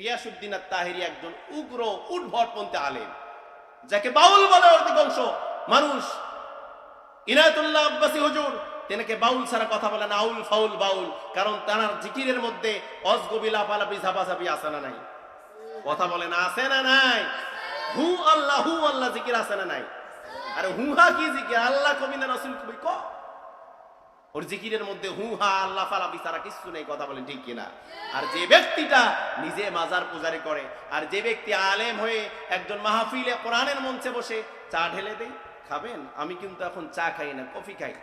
রিয়াসুদ্দিন আর তাহিরি একজন উগ্র উদ্ভটপন্থী আলেম, যাকে বাউল বলে অধিকাংশ মানুষ। ইনায়তুল্লাহ আব্বাসী হুজুর, তেনাকে বাউল ছাড়া কথা বলে না, আউল ফাউল বাউল, কারণ তার জিকিরের মধ্যে অজগবিলা পালাপি ঝাপাঝাপি আছে না নাই? কথা বলে না, আছে না নাই? হু আল্লাহ হু আল্লাহ জিকির আছে না নাই? আরে হুহা কি জিকির? আল্লাহ কবি না রসুল কবি ক? ওর জিকিরের মধ্যে হু, হা, আল্লাহ ফালাপি ছাড়া কিছু নেই, কথা বলেন ঠিক কিনা? আর যে ব্যক্তিটা নিজে মাজার পূজারি করে, আর যে ব্যক্তি আলেম হয়ে একজন মাহফিলে কোরআনের মঞ্চে বসে চা ঢেলে দেই খাবেন? আমি কিন্তু এখন চা খাই না, কফি খাই।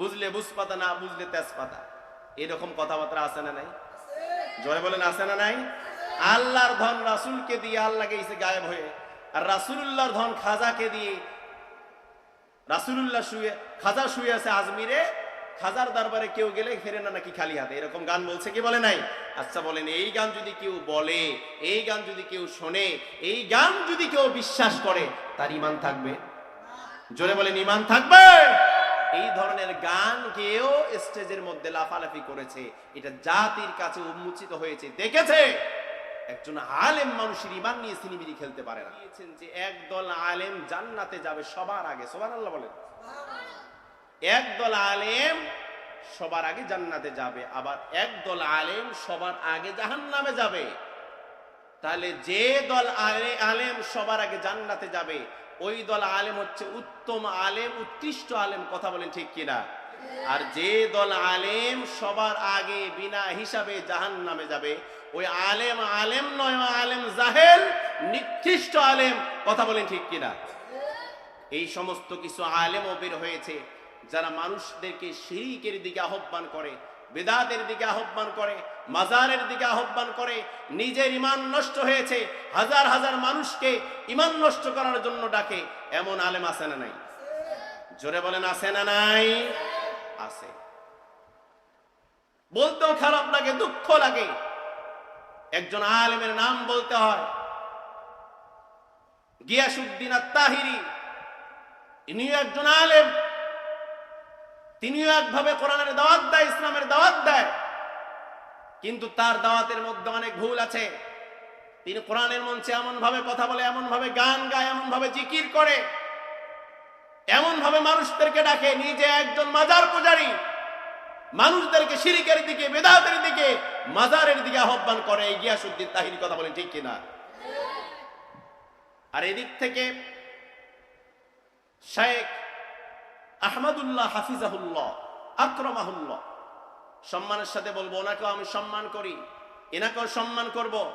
বুঝলে বুঝপাতা না বুঝলে তেজপাতা? এরকম কথাবার্তা আছে না নাই? জয় বলেন, আছে না নাই? আল্লাহর ধন রাসুলকে দিয়ে আল্লাহকে এসে গায়েব হয়ে, আর রাসুলুল্লাহর ধন খাজাকে দিয়ে, রাসুলুল্লাহ শুয়ে, খাজা শুয়ে আছে আজমিরে খাজার দরবারে কেউ গেলে ফেরে না নাকি খালি হাতে? এরকম গান বলছে কি বলে নাই? আচ্ছা বলেন, এই গান যদি কেউ বলে, এই গান যদি কেউ শোনে, এই গান যদি কেউ বিশ্বাস করে, তার ইমান থাকবে? জোরে বলেন ইমান থাকবে? এই ধরনের গান গেয়েও স্টেজের মধ্যে লাফালাফি করেছে। এটা জাতির কাছে উন্মোচিত হয়েছে। দেখেছে? একজন আলেম মানুষের ইমান নিয়ে সিনিমিনি খেলতে পারে না। যে, একদল আলেম জান্নাতে যাবে সবার আগে। সবার আল্লাহ বলেন। একদল আলেম সবার আগে জান্নাতে যাবে, আবার একদল আলেম সবার আগে জাহান্নামে যাবে। তাহলে যে দল আলে, আলেম সবার আগে জান্নাতে যাবে, ওই দল আলেম হচ্ছে উত্তম আলেম, উৎকৃষ্ট আলেম, কথা বলেন ঠিক কিনা? আর যে দল আলেম সবার আগে বিনা হিসাবে জাহান নামে যাবে, ওই আলেম আলেম নয় আলেম জাহেল, নিকৃষ্ট আলেম, কথা বলেন ঠিক কিনা? এই সমস্ত কিছু আলেমও বের হয়েছে। যারা মানুষদেরকে শিরিকের দিকে আহ্বান করে, বেদাতের দিকে আহ্বান করে, মাজারের দিকে আহ্বান করে, নিজের ইমান নষ্ট হয়েছে, হাজার হাজার মানুষকে ইমান নষ্ট করার জন্য ডাকে, এমন আলেম আছে না নাই? জোরে বলেন, আছে না নাই? আছে। বলতেও খারাপ লাগে, দুঃখ লাগে। একজন আলেমের নাম বলতে হয় গিয়াসুদ্দিন আত্মাহিরি ইনিও একজন আলেম। তিনিও একভাবে কোরআনের দাওয়াত দেয়, ইসলামের দাওয়াত দেয়। কিন্তু তার দাওয়াতের মধ্যে অনেক ভুল আছে। তিনি কোরআনের মঞ্চে এমন ভাবে কথা বলে এমন ভাবে গান গায় এমন ভাবে জিকির করে এমন ভাবে মানুষদেরকে ডাকে, নিজে একজন মাজার পূজারী, মানুষদেরকে শিরিকের দিকে, বেদাতের দিকে, মাজারের দিকে আহ্বান করে, এই গিয়াসুদ্দিন তাহির কথা বলেন, ঠিক কিনা? আর এদিক থেকে শেখ আহমদুল্লাহ হাফিজাহুল্লাহ, আক্রমাহুল্লাহ। সম্মানের সাথে বলব, ওনাকেও আমি সম্মান করি, এনাকেও সম্মান করব।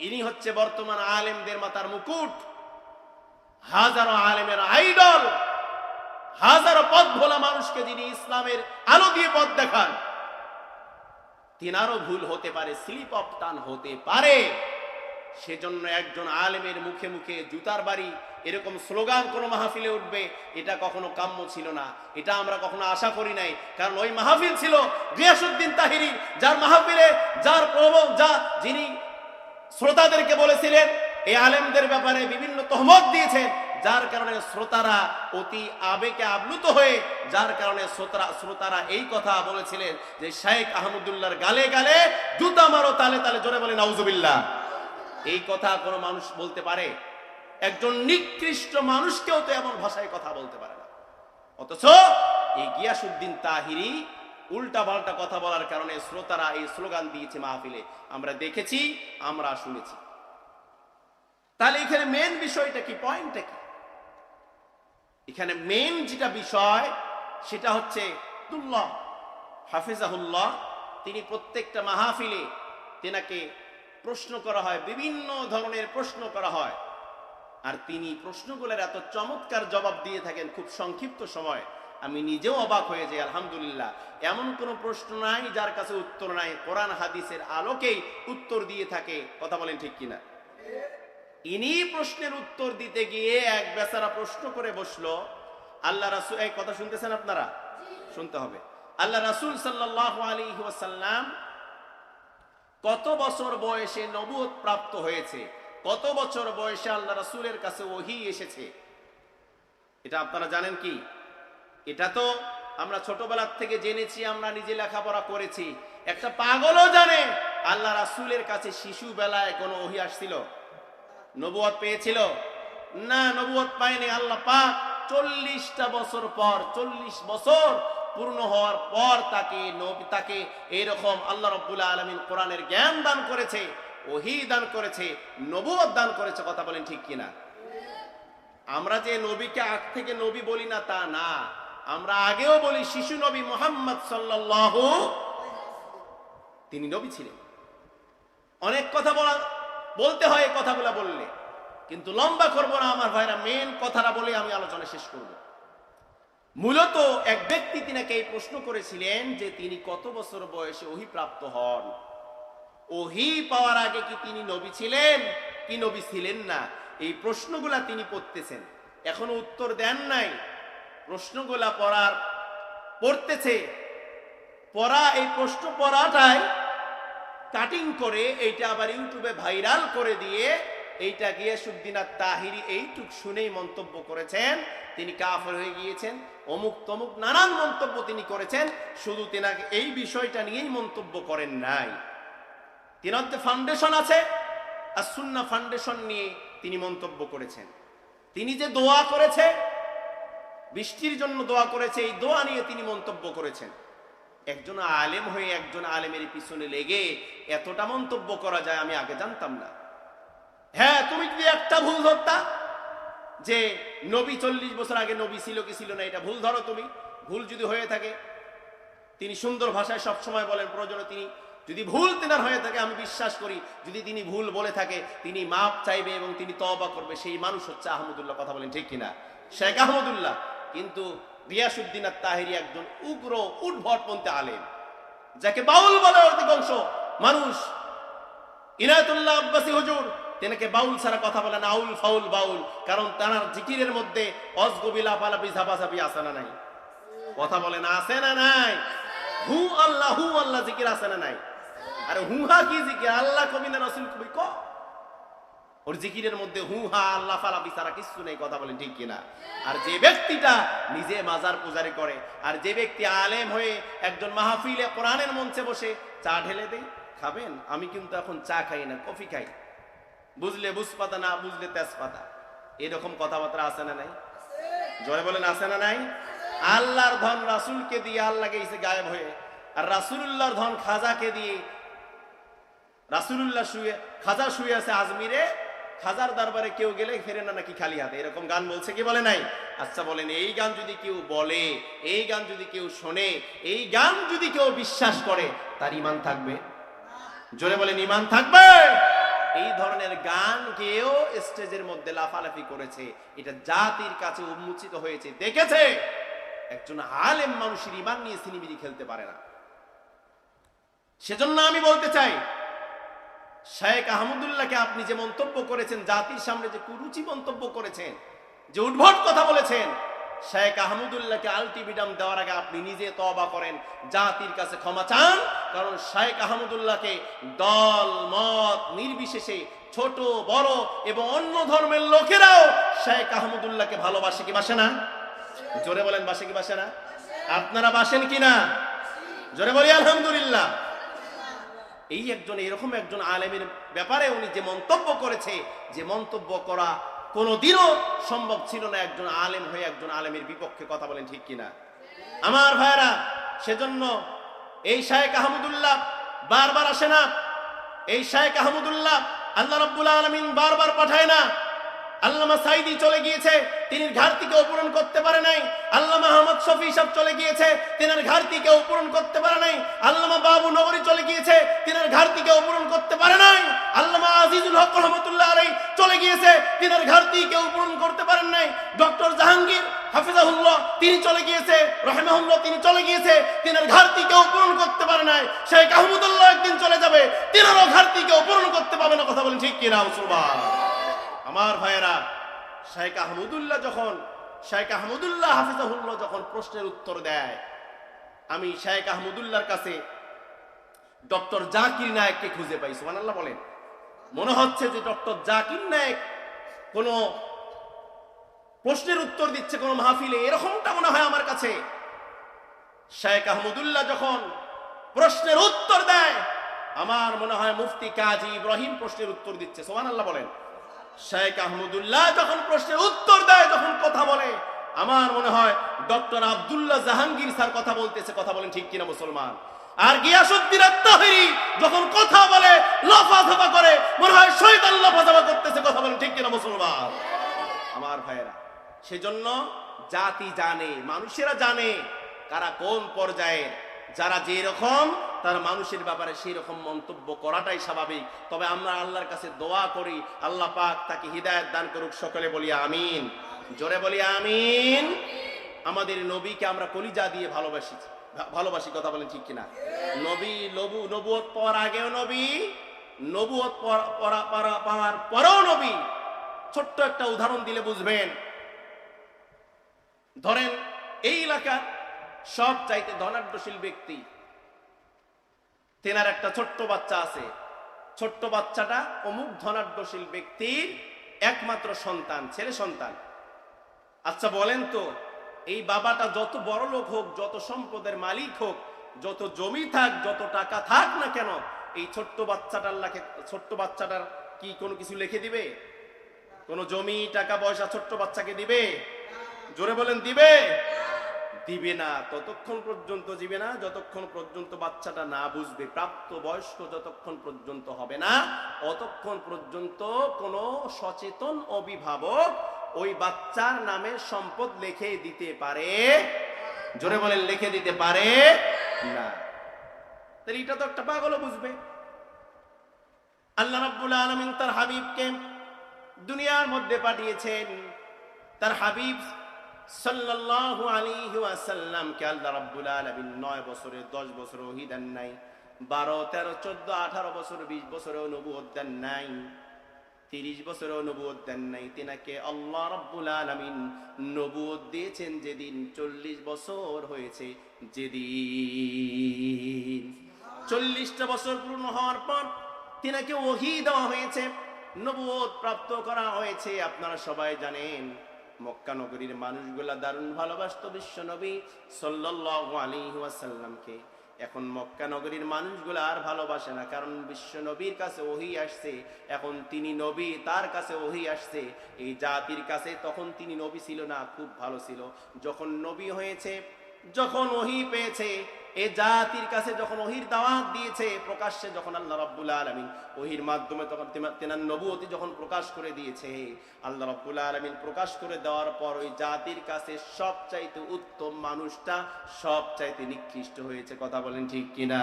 ইনি হচ্ছে বর্তমান আলেমদের মাতার মুকুট। হাজারো আলেমের আইডল, হাজারো পথ ভোলা মানুষকে যিনি ইসলামের আলো দিয়ে পথ দেখান। তিনারও ভুল হতে পারে, স্লিপ অফ টান হতে পারে। সেজন্য একজন আলেমের মুখে মুখে জুতার বাড়ি এরকম স্লোগান কোন মাহফিলে উঠবে, এটা কখনো কাম্য ছিল না। এটা আমরা কখনো আশা করি নাই। কারণ ওই মাহফিল ছিল গিয়াসুদ্দিন তাহিরি, যার মাহফিলে যার প্রবল যা যিনি শ্রোতাদেরকে বলেছিলেন, এই আলেমদের ব্যাপারে বিভিন্ন তহমত দিয়েছেন, যার কারণে শ্রোতারা অতি আবেগে আপ্লুত হয়ে, যার কারণে শ্রোতারা শ্রোতারা এই কথা বলেছিলেন যে শেখ আহমদুল্লাহর গালে গালে জুতা মারো, তালে তালে জোরে বলে নাউজুবিল্লাহ। এই কথা কোনো মানুষ বলতে পারে? একজন নিকৃষ্ট মানুষকেও তো এমন ভাষায় কথা বলতে পারে না। অথচ এই গিয়াসুদ্দিন তাহিরি উল্টা পাল্টা কথা বলার কারণে শ্রোতারা এই স্লোগান দিয়েছে মাহফিলে। আমরা দেখেছি, আমরা শুনেছি। তাহলে এখানে মেন বিষয়টা কি? পয়েন্টটা কি? এখানে মেন যেটা বিষয়, সেটা হচ্ছে হাফিজাহুল্লাহ। তিনি প্রত্যেকটা মাহফিলে তেনাকে প্রশ্ন করা হয় বিভিন্ন ধরনের প্রশ্ন করা হয়। আর তিনি প্রশ্নগুলোর এত চমৎকার জবাব দিয়ে থাকেন খুব সংক্ষিপ্ত সময়। আমি নিজেও অবাক হয়ে যাই আলহামদুলিল্লাহ। এমন কোনো প্রশ্ন নাই যার কাছে উত্তর নাই। কোরআন হাদিসের আলোকেই উত্তর দিয়ে থাকে। কথা বলেন ঠিক কিনা? ইনি প্রশ্নের উত্তর দিতে গিয়ে এক বেচারা প্রশ্ন করে বসল আল্লাহ রাসুল এই কথা শুনতেছেন আপনারা? শুনতে হবে। আল্লাহ রাসুল সাল্লাহ আলী ওয়াসাল্লাম কত বছর বয়সে নবুয়ত প্রাপ্ত হয়েছে? কত বছর বয়সে আল্লাহ রাসুলের কাছে ওহি এসেছে? এটা আপনারা জানেন কি? এটা তো আমরা ছোটবেলার থেকে জেনেছি, আমরা নিজে লেখাপড়া করেছি। একটা পাগলও জানে আল্লাহ রাসুলের কাছে শিশু বেলায় কোনো ওহি আসছিল? নবুয়ত পেয়েছিল? না, নবুয়ত পায়নি। আল্লাহ পাক চল্লিশটা বছর পর, চল্লিশ বছর পূর্ণ হওয়ার পর তাকে তাকে এইরকম আল্লাহ রব্বুল্লাহ আলমিন কোরআনের জ্ঞান দান করেছে, ওহি দান করেছে নবুয়ত দান করেছে, কথা বলেন ঠিক কিনা? আমরা যে নবীকে আগ থেকে নবী বলি না তা না, আমরা আগেও বলি শিশু নবী মোহাম্মদ সাল্লাল্লাহু তিনি নবী ছিলেন। অনেক কথা বলা, বলতে হয় কথাগুলো বললে, কিন্তু লম্বা করব না আমার ভাইরা মেন কথাটা বলে আমি আলোচনা শেষ করব। মূলত এক ব্যক্তি তিনাকে এই প্রশ্ন করেছিলেন যে তিনি কত বছর বয়সে ওহি প্রাপ্ত হন। ওহি পাওয়ার আগে কি তিনি নবী ছিলেন? কি নবী ছিলেন না? এই প্রশ্নগুলা তিনি পড়তেছেন। এখনও উত্তর দেন নাই। প্রশ্নগুলা পড়ার পড়তেছে। পড়া, এই প্রশ্ন পড়াটাই কাটিং করে, এইটা আবার ইউটিউবে ভাইরাল করে দিয়ে এইটা গিয়াসুদ্দিন আর তাহিরি এইটুক শুনেই মন্তব্য করেছেন। তিনি কাফর হয়ে গিয়েছেন। অমুক তমুক নানান মন্তব্য তিনি করেছেন। শুধু তেনাকে এই বিষয়টা নিয়েই মন্তব্য করেন নাই। তিনার ফাউন্ডেশন আছে। আর সুন্না ফাউন্ডেশন নিয়ে তিনি মন্তব্য করেছেন। তিনি যে দোয়া করেছে, বৃষ্টির জন্য দোয়া করেছে, এই দোয়া নিয়ে তিনি মন্তব্য করেছেন। একজন আলেম হয়ে একজন আলেমের পিছনে লেগে এতটা মন্তব্য করা যায় আমি আগে জানতাম না। হ্যাঁ তুমি যদি একটা ভুল ধরতা? যে নবী চল্লিশ বছর আগে নবী ছিল কি ছিল না, এটা ভুল ধরো তুমি। ভুল যদি হয়ে থাকে, তিনি সুন্দর ভাষায় সব সময় বলেন, প্রয়োজনে তিনি যদি ভুল তেনার হয়ে থাকে, আমি বিশ্বাস করি, যদি তিনি ভুল বলে থাকে, তিনি মাপ চাইবে এবং তিনি তবা করবে। সেই মানুষ হচ্ছে আহমদুল্লাহ, কথা বলেন ঠিক কিনা? শেখ আহমদুল্লাহ, কিন্তু রিয়াসুদ্দিন আর তাহিরি একজন উগ্র উদ্ভটপন্থী আলেম। যাকে বাউল বলে অধিকাংশ মানুষ, ইনায়তুল্লাহ আব্বাসী হুজুর তেনাকে বাউল ছাড়া কথা বলেন আউল ফাউল বাউল। কারণ তার জিকিরের মধ্যে অজগবি, লাফালাফি, ঝাপাঝাপি আছে না নাই? কথা বলেন আছে না নাই? হু আল্লাহ হু আল্লাহ জিকির আছে না নাই? আরে হুহা কি জিকির? আল্লাহ কবি না রসুল কবি? ক? ওর জিকিরের মধ্যে হু হা, আল্লাহ ফালাফি ছাড়া কিছু নেই, কথা বলেন ঠিক কিনা? আর যে ব্যক্তিটা নিজে মাজার পূজারি করে, আর যে ব্যক্তি আলেম হয়ে একজন মাহফিলে কোরআনের মঞ্চে বসে চা ঢেলে দেয়, খাবেন? আমি কিন্তু এখন চা খাই না, কফি খাই। বুঝলে বুঝপাতা, না বুঝলে তেজপাতা। এরকম কথাবার্তা আছে না নাই? জয় বলেন, আছে না নাই? আল্লাহর ধন রাসুলকে দিয়ে আল্লাহ গেছে গায়েব হয়ে, আর রাসুলুল্লাহর ধন খাজাকে দিয়ে, রাসুলুল্লাহ শুয়ে, খাজা শুয়ে আছে আজমিরে, খাজার দরবারে কেউ গেলে ফেরে না নাকি খালি হাতে? এরকম গান বলছে কি বলে নাই? আচ্ছা বলেন, এই গান যদি কেউ বলে, এই গান যদি কেউ শোনে, এই গান যদি কেউ বিশ্বাস করে, তার ইমান থাকবে? জোরে বলেন ইমান থাকবে? এই ধরনের গান কেউ স্টেজের মধ্যে লাফালাফি করেছে। এটা জাতির কাছে উন্মোচিত হয়েছে। দেখেছে? একজন আলেম মানুষের ইমান নিয়ে সিনিমিনি খেলতে পারে না। সেজন্য আমি বলতে চাই, শেখ আহমদুল্লাহকে আপনি যে মন্তব্য করেছেন, জাতির সামনে যে কুরুচি মন্তব্য করেছেন, যে উদ্ভট কথা বলেছেন শেখ আহমদুল্লাহকে আলটিমিটাম দেওয়ার আগে আপনি নিজে তবা করেন, জাতির কাছে ক্ষমা চান, কারণ শেখ আহমদুল্লাহকে দল, মত, নির্বিশেষে ছোট, বড় এবং অন্য ধর্মের লোকেরাও শেখ আহমদুল্লাহকে ভালোবাসে কি বাসে না? জোরে বলেন, বাসে কি বাসে না? আপনারা বাসেন কি না? জোরে বলি, আলহামদুলিল্লাহ। এই একজন, এরকম একজন আলেমের ব্যাপারে উনি যে মন্তব্য করেছে, যে মন্তব্য করা কোনোদিনও সম্ভব ছিল না একজন আলেম হয়ে একজন আলেমের বিপক্ষে কথা বলেন ঠিক কিনা। আমার ভাইরা সেজন্য এই শায়েক আহমদুল্লাহ বারবার আসে না। এই শায়েক আহমদুল্লাহ আল্লাহ রব্বুল আলমিন বারবার পাঠায় না। আল্লামা সাইদি চলে গিয়েছে, তিনি ঘাটতিকে পূরণ করতে পারে নাই। আল্লামা আহমদ শফি সব চলে গিয়েছে, তিনার ঘাটতিকে পূরণ করতে পারে নাই। আল্লামা বাবু নগরী চলে গিয়েছে, তিনার ঘাটতিকে পূরণ করতে পারে নাই। আল্লামা আজিজুল হক রহমতুল্লাহ আলাই চলে গিয়েছে, তিনার ঘাটতি কেউ পূরণ করতে পারেন নাই। ডক্টর জাহাঙ্গীর হাফিজাহুল্লাহ, তিনি চলে গিয়েছে, রহমাহুল্লাহ, তিনি চলে গিয়েছে, তিনার ঘাটতি কেউ পূরণ করতে পারে নাই। শেখ আহমদুল্লাহ একদিন চলে যাবে, তিনারও ঘাটতি কেউ পূরণ করতে পারবে না, কথা বলেন ঠিক কিনা, মুসলমান? আমার ভাইয়েরা শেখ আহমদুল্লাহ যখন শেখ আহমদুল্লাহ হাফিজাহুল্লাহ যখন প্রশ্নের উত্তর দেয়, আমি শেখ আহমদুল্লাহর কাছে ডক্টর জাকির নায়ককে খুঁজে পাই, সুবহানাল্লাহ বলেন। মনে হচ্ছে যে ডক্টর জাকির নায়ক কোনো প্রশ্নের উত্তর দিচ্ছে, কোনো মাহফিলে, এরকমটা মনে হয় আমার কাছে। শেখ আহমদুল্লাহ যখন প্রশ্নের উত্তর দেয়, আমার মনে হয় মুফতি কাজী ইব্রাহিম প্রশ্নের উত্তর দিচ্ছে সোমান আল্লাহ বলেন। শেখ আহমদুল্লাহ যখন প্রশ্নের উত্তর দেয় যখন কথা বলে। আমার মনে হয় ডক্টর আবদুল্লাহ জাহাঙ্গীর স্যার কথা বলতেছে, কথা বলেন ঠিক কিনা মুসলমান? আর গিয়াসুদ্দিন যখন কথা বলে, লাফাঝাফা করে, মনে হয় শয়তান লাফাঝাফা করতেছে, কথা বলেন ঠিক কিনা মুসলমান? আমার ভাইয়েরা, সেজন্য জাতি জানে, মানুষেরা জানে কারা কোন পর্যায়ের, যারা যে রকম তার মানুষের ব্যাপারে সেই রকম মন্তব্য করাটাই স্বাভাবিক। তবে আমরা আল্লাহর কাছে দোয়া করি, আল্লাহ পাক তাকে হৃদায়ত দান করুক, সকলে বলি আমিন। জোরে বলি আমিন। আমাদের নবীকে আমরা কলিজা দিয়ে ভালোবাসি। ভালোবাসি কথা বলেন ঠিক কিনা? নবী নবু, নবুয়ত পাওয়ার আগেও নবী পড়া- পাওয়ার পরেও নবী। ছোট্ট একটা উদাহরণ দিলে বুঝবেন। ধরেন, এই এলাকার সব চাইতে ধনাঢ্যশীল ব্যক্তি তেনার একটা ছোট্ট বাচ্চা আছে। ছোট্ট বাচ্চাটা অমুক ধনাঢ্যশীল ব্যক্তির একমাত্র সন্তান, ছেলে সন্তান। আচ্ছা বলেন তো, এই বাবাটা যত বড় লোক হোক, যত সম্পদের মালিক হোক, যত জমি থাক, যত টাকা থাক না কেন, এই ছোট্ট বাচ্চাটার লাখে, ছোট্ট বাচ্চাটার কি কোনো কিছু লিখে দিবে? কোনো জমি, টাকা, পয়সা ছোট্ট বাচ্চাকে দিবে? জোরে বলেন, দিবে? দিবে না, ততক্ষণ পর্যন্ত দিবে না, যতক্ষণ পর্যন্ত বাচ্চাটা না বুঝবে, প্রাপ্ত বয়স্ক যতক্ষণ পর্যন্ত হবে না, অতক্ষণ পর্যন্ত কোনো সচেতন অভিভাবক ওই বাচ্চার নামে সম্পদ লিখে দিতে পারে, জোরে বলেন লিখে দিতে পারে না। তাহলে এটা তো একটা পাগলও বুঝবে। আল্লাহ রাব্বুল আলামিন তার হাবিবকে দুনিয়ার মধ্যে পাঠিয়েছেন, তার হাবিব সাল্লাল্লাহু আলাইহি ওয়াসাল্লামকে আল্লাহ রাব্বুল আলামিন 9 বছরে 10 বছরে ওহী দেন নাই 12 13 14 18 বছর 20 বছরে নবুয়ত দেন নাই 30 বছরে নবুয়ত দেন নাই। তিনাকে আল্লাহ রাব্বুল আলামিন নবুয়ত দিয়েছেন যেদিন 40 বছর হয়েছে, যেদিন চল্লিশটা বছর পূর্ণ হওয়ার পর তিনাকে ওহি দেওয়া হয়েছে নবুয়ত প্রাপ্ত করা হয়েছে। আপনারা সবাই জানেন মক্কা নগরীর মানুষগুলা দারুণ ভালোবাসত বিশ্ব নবী সাল্লাল্লাহু আলাইহি ওয়াসাল্লামকে। এখন মক্কা নগরীর মানুষগুলো আর ভালোবাসে না, কারণ বিশ্ব নবীর কাছে ওহি আসছে, এখন তিনি নবী তার কাছে ওহি আসছে। এই জাতির কাছে তখন তিনি নবী ছিল না, খুব ভালো ছিল। যখন নবী হয়েছে, যখন ওহি পেয়েছে এ জাতির কাছে যখন ওহির দাওয়াত দিয়েছে, প্রকাশ্যে যখন আল্লাহ রাব্বুল আলামিন ওহির মাধ্যমে তখন তেনার নবুয়তি যখন প্রকাশ করে দিয়েছে, আল্লাহ রাব্বুল আলমিন প্রকাশ করে দেওয়ার পর ওই জাতির কাছে সবচাইতে উত্তম মানুষটা সবচাইতে নিকৃষ্ট হয়েছে। কথা বলেন ঠিক কিনা?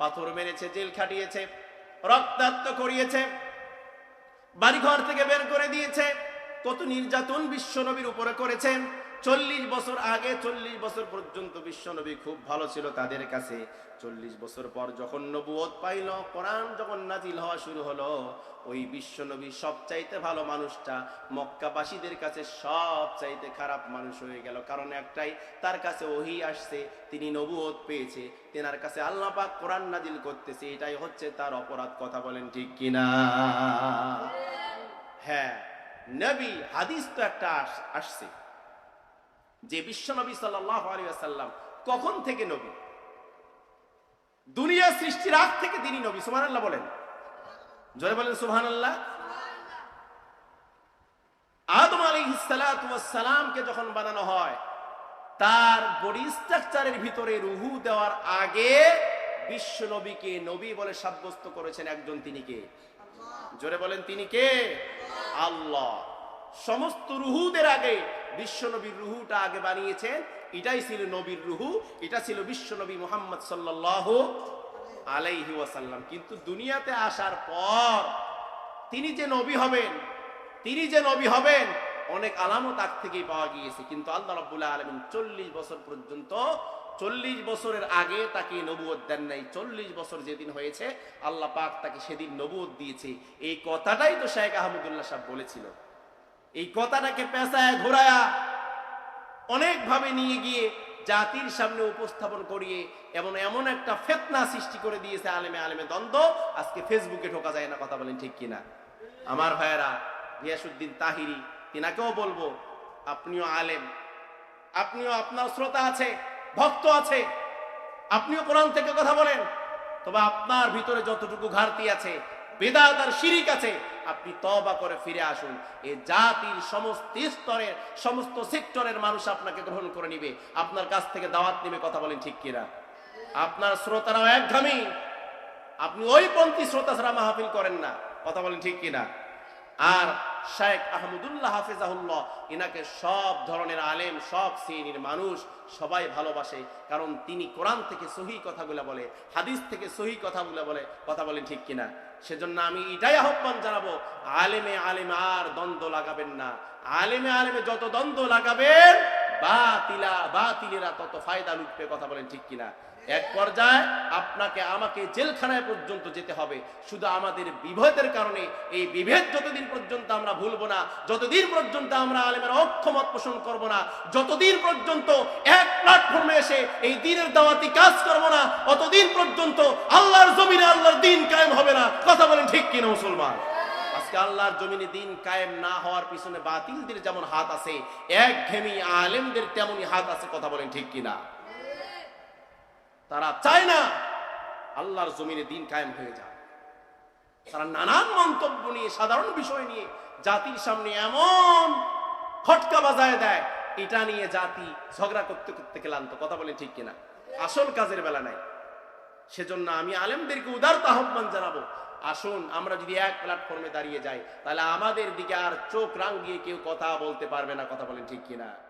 পাথর মেরেছে, জেল খাটিয়েছে, রক্তাক্ত করিয়েছে, বাড়িঘর থেকে বের করে দিয়েছে, কত নির্যাতন বিশ্বনবীর উপরে করেছেন চল্লিশ বছর আগে চল্লিশ বছর পর্যন্ত বিশ্বনবী খুব ভালো ছিল তাদের কাছে। চল্লিশ বছর পর যখন নবুয়ত পাইল কোরআন যখন নাজিল হওয়া শুরু হলো ওই বিশ্বনবী সবচাইতে ভালো মানুষটা মক্কাবাসীদের কাছে সবচাইতে খারাপ মানুষ হয়ে গেল। কারণ একটাই তার কাছে ওহি আসছে তিনি নবুয়ত পেয়েছে তেনার কাছে আল্লাহ পাক কোরআন নাজিল করতেছে এটাই হচ্ছে তার অপরাধ কথা বলেন ঠিক কিনা? হ্যাঁ নবী হাদিস তো একটা আসছে। যে বিশ্ব নবী সাল্লাহ আলিয়াল্লাম কখন থেকে নবী? দুনিয়া সৃষ্টির আগ থেকে তিনি নবী সুহান আল্লাহ বলেন। জয় বলেন সুহান আল্লাহ আদম আলী সালামকে যখন বানানো হয়, তার বডি স্ট্রাকচারের ভিতরে রুহু দেওয়ার আগে বিশ্ব নবীকে নবী বলে সাব্যস্ত করেছেন একজন তিনি কে? জোরে বলেন তিনি কে? আল্লাহ। সমস্ত রুহুদের আগে বিশ্ব নবীর রুহুটা আগে বানিয়েছেন। এটাই ছিল নবীর রুহু, এটা ছিল বিশ্ব নবী মোহাম্মদ সাল্লাহ আলাইহি ওয়াসাল্লাম। কিন্তু দুনিয়াতে আসার পর তিনি যে নবী হবেন, তিনি যে নবী হবেন, অনেক আলামত আগ থেকেই পাওয়া গিয়েছে। কিন্তু আল্লাহ রাব্বুল্লাহ আলমিন চল্লিশ বছর পর্যন্ত, চল্লিশ বছরের আগে তাকে নবুয়ত দেন নাই। চল্লিশ বছর যেদিন হয়েছে, আল্লাহ পাক তাকে সেদিন নবুয়ত দিয়েছে। এই কথাটাই তো শেখ আহমদুল্লাহ সাহেব বলেছিল। এই কথাটাকে পেঁচায় ঘোরায়া অনেকভাবে নিয়ে গিয়ে জাতির সামনে উপস্থাপন করিয়ে এমন এমন একটা ফেতনা সৃষ্টি করে দিয়েছে আলেমে আলেমে দ্বন্দ্ব, আজকে ফেসবুকে ঢোকা যায় না, কথা বলেন ঠিক কিনা? আমার ভাইয়েরা, গিয়াসুদ্দিন তাহিরি, তিনাকেও বলব, আপনিও আলেম, আপনিও আপনার শ্রোতা আছে, ভক্ত আছে, আপনিও কোরআন থেকে কথা বলেন, তবে আপনার ভিতরে যতটুকু ঘাটতি আছে বেদাত শিরিক আছে, আপনি তবা করে ফিরে আসুন। এ জাতির সমস্ত স্তরের, সমস্ত সেক্টরের মানুষ আপনাকে গ্রহণ করে নিবে। আপনার কাছ থেকে দাওয়াত নিবে, কথা বলেন ঠিক কিনা? আপনার শ্রোতারাও একঘামী। আপনি ওই পন্থী শ্রোতা ছাড়া মাহফিল করেন না, কথা বলেন ঠিক কিনা? আর শেখ আহমদুল্লাহ হাফিজাহুল্লাহ, ইনাকে সব ধরনের আলেম, সব শ্রেণির মানুষ সবাই ভালোবাসে, কারণ তিনি কোরআন থেকে সহি কথাগুলো বলে, হাদিস থেকে সহি কথাগুলো বলে, কথা বলেন ঠিক কিনা? সেজন্য আমি এটাই আহ্বান জানাব, আলেমে আলেমে আর দ্বন্দ্ব লাগাবেন না। আলেমে আলেমে যত দ্বন্দ্ব লাগাবেন বাতিলা, বাতিলেরা তত ফায়দা লুটবে, কথা বলেন ঠিক কিনা? এক পর্যায়ে আপনাকে আমাকে জেলখানায় পর্যন্ত যেতে হবে। শুধু আমাদের বিভেদের কারণে, এই বিভেদ যতদিন পর্যন্ত আমরা না, যতদিন পর্যন্ত আমরা আলেমের অক্ষমত পোষণ করব না, যতদিন পর্যন্ত এক প্ল্যাটফর্মে এসে এই দিনের দাওয়াতি কাজ করব না, অতদিন পর্যন্ত আল্লাহর জমিনে আল্লাহর দিন কায়েম হবে না, কথা বলেন ঠিক কিনা মুসলমান? আজকে আল্লাহর জমিনে দিন কায়েম না হওয়ার পিছনে বাতিলদের যেমন হাত আছে এক ঘেমি আলেমদের তেমনই হাত আছে, কথা বলেন ঠিক কিনা? তারা চায় না আল্লাহর জমিনে দিন কায়েম হয়ে যায় তারা নানান মন্তব্য নিয়ে, সাধারণ বিষয় নিয়ে জাতির সামনে এমন খটকা বাজায় দেয়, এটা নিয়ে জাতি ঝগড়া করতে করতে ক্লান্ত, কথা বলে ঠিক কিনা? আসল কাজের বেলা নাই। সেজন্য আমি আলেমদেরকে উদারত আহ্বান জানাব আসুন, আমরা যদি এক প্ল্যাটফর্মে দাঁড়িয়ে যাই, তাহলে আমাদের দিকে আর চোখ রাঙিয়ে কেউ কথা বলতে পারবে না। কথা বলেন ঠিক কিনা?